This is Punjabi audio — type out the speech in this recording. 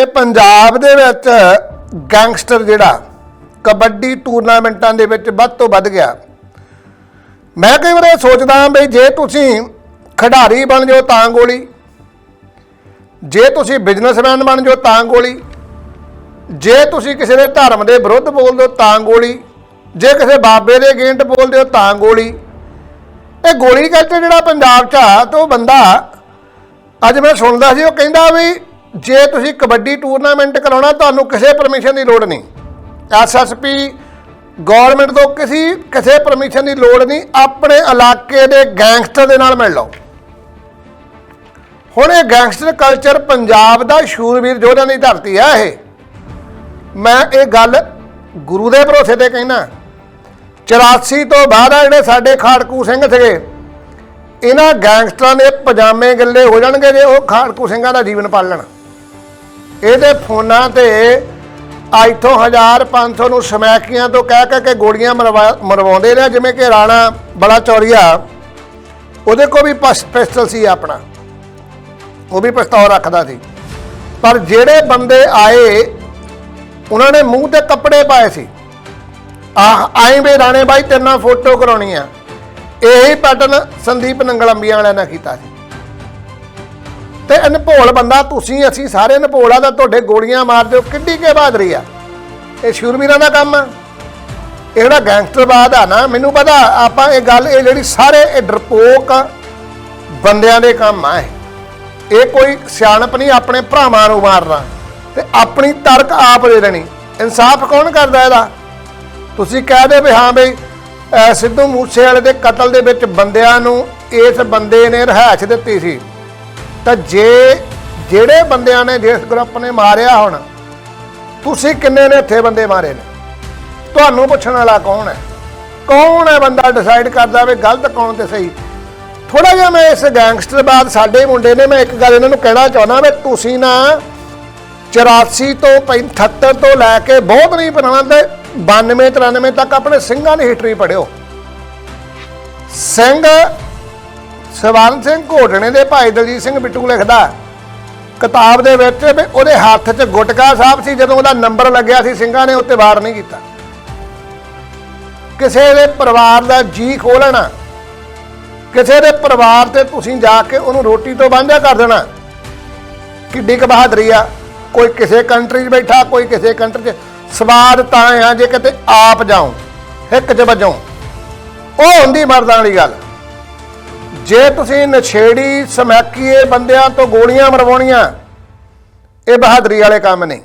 ਤੇ ਪੰਜਾਬ ਦੇ ਵਿੱਚ ਗੈਂਗਸਟਰ ਜਿਹੜਾ ਕਬੱਡੀ ਟੂਰਨਾਮੈਂਟਾਂ ਦੇ ਵਿੱਚ ਵੱਧ ਤੋਂ ਵੱਧ ਗਿਆ। ਮੈਂ ਕਈ ਵਾਰ ਸੋਚਦਾ ਬਈ ਜੇ ਤੁਸੀਂ ਖਿਡਾਰੀ ਬਣ ਜਾਓ ਤਾਂ ਗੋਲੀ, ਜੇ ਤੁਸੀਂ ਬਿਜ਼ਨਸਮੈਨ ਬਣ ਜਾਓ ਤਾਂ ਗੋਲੀ, ਜੇ ਤੁਸੀਂ ਕਿਸੇ ਦੇ ਧਰਮ ਦੇ ਵਿਰੁੱਧ ਬੋਲਦੇ ਹੋ ਤਾਂ ਗੋਲੀ, ਜੇ ਕਿਸੇ ਬਾਬੇ ਦੇ ਅਗੇਂਟ ਬੋਲਦੇ ਹੋ ਤਾਂ ਗੋਲੀ। ਇਹ ਗੋਲੀ ਕਲਚਰ ਜਿਹੜਾ ਪੰਜਾਬ 'ਚ ਆ, ਤੇ ਉਹ ਬੰਦਾ, ਅੱਜ ਮੈਂ ਸੁਣਦਾ ਸੀ, ਉਹ ਕਹਿੰਦਾ ਵੀ ਜੇ ਤੁਸੀਂ ਕਬੱਡੀ ਟੂਰਨਾਮੈਂਟ ਕਰਾਉਣਾ, ਤੁਹਾਨੂੰ ਕਿਸੇ ਪਰਮਿਸ਼ਨ ਦੀ ਲੋੜ ਨਹੀਂ। ਐਸਐਸਪੀ ਗਵਰਨਮੈਂਟ ਤੋਂ ਕਿਸੇ ਕਿਸੇ ਪਰਮਿਸ਼ਨ ਦੀ ਲੋੜ ਨਹੀਂ। ਆਪਣੇ ਇਲਾਕੇ ਦੇ ਗੈਂਗਸਟਰ ਦੇ ਨਾਲ ਮਿਲ ਲਓ। ਹੁਣ ਇਹ ਗੈਂਗਸਟਰ ਕਲਚਰ ਪੰਜਾਬ ਦਾ ਸ਼ੂਰਵੀਰ ਯੋਧਿਆਂ ਦੀ ਧਰਤੀ ਆ ਇਹ। ਮੈਂ ਇਹ ਗੱਲ ਗੁਰੂ ਦੇ ਭਰੋਸੇ ਤੇ ਕਹਿਣਾ। 84 ਤੋਂ ਬਾਅਦ ਆ ਜਿਹੜੇ ਸਾਡੇ ਖਾੜਕੂ ਸਿੰਘ ਸੀਗੇ, ਇਹਨਾਂ ਗੈਂਗਸਟਰਾਂ ਦੇ ਪਜਾਮੇ ਗੱਲੇ ਹੋ ਜਾਣਗੇ ਜੇ ਉਹ ਖਾੜਕੂ ਸਿੰਘਾਂ ਦਾ ਜੀਵਨ ਪਾਲਣ। ਇਹਦੇ ਫੋਨਾਂ ਤੇ ਅੱਜ ਤੋਂ 1500 ਨੂੰ ਸਮੈਕੀਆਂ ਤੋਂ ਕਹਿ ਕਹਿ ਕੇ ਗੋਲੀਆਂ ਮਰਵਾ- ਮਰਵਾਉਂਦੇ ਨੇ, ਜਿਵੇਂ ਕਿ ਰਾਣਾ ਬੜਾ ਚੌਰੀਆ ਉਹਦੇ ਕੋਲ ਵੀ ਪਸ- ਪਿਸਟਲ ਸੀ ਆਪਣਾ। ਉਹ ਵੀ ਪਿਸਤੌਲ ਰੱਖਦਾ ਸੀ। ਪਰ ਜਿਹੜੇ ਬੰਦੇ ਆਏ, ਉਹਨਾਂ ਨੇ ਮੂੰਹ ਤੇ ਕੱਪੜੇ ਪਾਏ ਸੀ। ਆਹ, ਆਏ ਵੇ ਰਾਣੇ ਬਾਈ ਤੇਰੇ ਨਾਲ ਫੋਟੋ ਕਰਾਉਣੀ ਆ। ਇਹੀ ਪੈਟਰਨ ਸੰਦੀਪ ਨੰਗਲੰਬੀਆਂ ਵਾਲਿਆਂ ਨੇ ਕੀਤਾ ਸੀ। ਤੇ ਅਨਭੋਲ ਬੰਦਾ, ਤੁਸੀਂ, ਅਸੀਂ ਸਾਰੇ ਅਨਭੋਲਾ ਦਾ ਤੁਹਾਡੇ ਗੋਲੀਆਂ ਮਾਰਦੇ ਹੋ ਕਿੱਡੀ ਕੇ ਬਹਾਦਰੀ ਆ। ਇਹ ਸ਼ੂਰਮੀਰਾਂ ਦਾ ਕੰਮ ਆ। ਇਹ ਜਿਹੜਾ ਗੈਂਗਸਟਰਵਾਦ ਆ ਨਾ, ਮੈਨੂੰ ਪਤਾ, ਆਪਾਂ ਇਹ ਗੱਲ, ਇਹ ਜਿਹੜੀ ਸਾਰੇ ਇਹ ਡਰਪੋਕ ਬੰਦਿਆਂ ਦੇ ਕੰਮ ਆ ਇਹ। ਕੋਈ ਸਿਆਣਪ ਨਹੀਂ, ਆਪਣੇ ਭਰਾਵਾਂ ਨੂੰ ਮਾਰਨਾ। ਤੇ ਆਪਣੀ ਤਰਕ ਆਪ ਦੇ ਦੇਣੀ। ਇਨਸਾਫ ਕੌਣ ਕਰਦਾ ਇਹਦਾ? ਤੁਸੀਂ ਕਹਿ ਦੇ ਵੀ ਹਾਂ ਬਈ ਸਿੱਧੂ ਮੂਸੇ ਵਾਲੇ ਦੇ ਕਤਲ ਦੇ ਵਿੱਚ ਬੰਦਿਆਂ ਨੂੰ ਇਸ ਬੰਦੇ ਨੇ ਰਹਿائش ਦਿੱਤੀ ਸੀ। ਤਾਂ ਜੇ ਜਿਹੜੇ ਬੰਦਿਆਂ ਨੇ ਜਿਸ ਗਰੁੱਪ ਨੇ ਮਾਰਿਆ ਹੁਣ, ਤੁਸੀਂ ਕਿੰਨੇ ਨੇ ਇੱਥੇ ਬੰਦੇ ਮਾਰੇ ਨੇ? ਤੁਹਾਨੂੰ ਪੁੱਛਣ ਵਾਲਾ ਕੌਣ ਹੈ? ਕੌਣ ਹੈ ਬੰਦਾ ਡਿਸਾਈਡ ਕਰਦਾ ਵੀ ਗਲਤ ਕੌਣ ਤੇ ਸਹੀ? ਥੋੜਾ ਜਿਹਾ ਮੈਂ ਇਸ ਗੈਂਗਸਟਰ ਬਾਅਦ ਸਾਡੇ ਮੁੰਡੇ ਨੇ ਮੈਂ ਇੱਕ ਗੱਲ ਇਹਨਾਂ ਨੂੰ ਕਹਿਣਾ ਚਾਹੁੰਦਾ ਵੀ ਤੁਸੀਂ ਨਾ 84 ਤੋਂ 78 ਤੋਂ ਲੈ ਕੇ ਬਹੁਤ ਨਹੀਂ ਪੁਰਾਣਾ ਤੇ 92 93 ਤੱਕ ਆਪਣੇ ਸਿੰਘਾਂ ਦੀ ਹਿਸਟਰੀ ਪੜਿਓ ਸਿੰਘ ਸਵਰਨ ਸਿੰਘ ਘੋਟਣੇ ਦੇ ਭਾਈ ਦਲਜੀਤ ਸਿੰਘ ਬਿੱਟੂ ਲਿਖਦਾ ਕਿਤਾਬ ਦੇ ਵਿੱਚ ਵੀ ਉਹਦੇ ਹੱਥ 'ਚ ਗੁਟਕਾ ਸਾਹਿਬ ਸੀ, ਜਦੋਂ ਉਹਦਾ ਨੰਬਰ ਲੱਗਿਆ ਸੀ, ਸਿੰਘਾਂ ਨੇ ਉੱਤੇ ਵਾਰ ਨਹੀਂ ਕੀਤਾ। ਕਿਸੇ ਦੇ ਪਰਿਵਾਰ ਦਾ ਜੀ ਖੋਲਣਾ ਕਿਸੇ ਦੇ ਪਰਿਵਾਰ ਤੇ ਤੁਸੀਂ ਜਾ ਕੇ ਉਹਨੂੰ ਰੋਟੀ ਤੋਂ ਵਾਂਝਾ ਕਰ ਦੇਣਾ, ਕਿੱਡੀ ਕੁ ਬਹਾਦਰੀ ਆ। ਕੋਈ ਕਿਸੇ ਕੰਟਰੀ 'ਚ ਬੈਠਾ, ਕੋਈ ਕਿਸੇ ਕੰਟਰੀ 'ਚ। ਸਵਾਦ ਤਾਂ ਆ, ਜੇ ਕਿਤੇ ਆਪ ਜਾਉ ਹਿੱਕ 'ਚ ਵੱਜੋ। ਉਹ ਹੁੰਦੀ ਮਰਦਾਂ ਵਾਲੀ ਗੱਲ। ਜੇ ਤੁਸੀਂ ਨਛੇੜੀ ਸਮੈਕੀਏ ਬੰਦਿਆਂ ਤੋਂ ਗੋਲੀਆਂ ਮਰਵਾਉਣੀਆਂ ਇਹ ਬਹਾਦਰੀ ਵਾਲੇ ਕੰਮ ਨਹੀਂ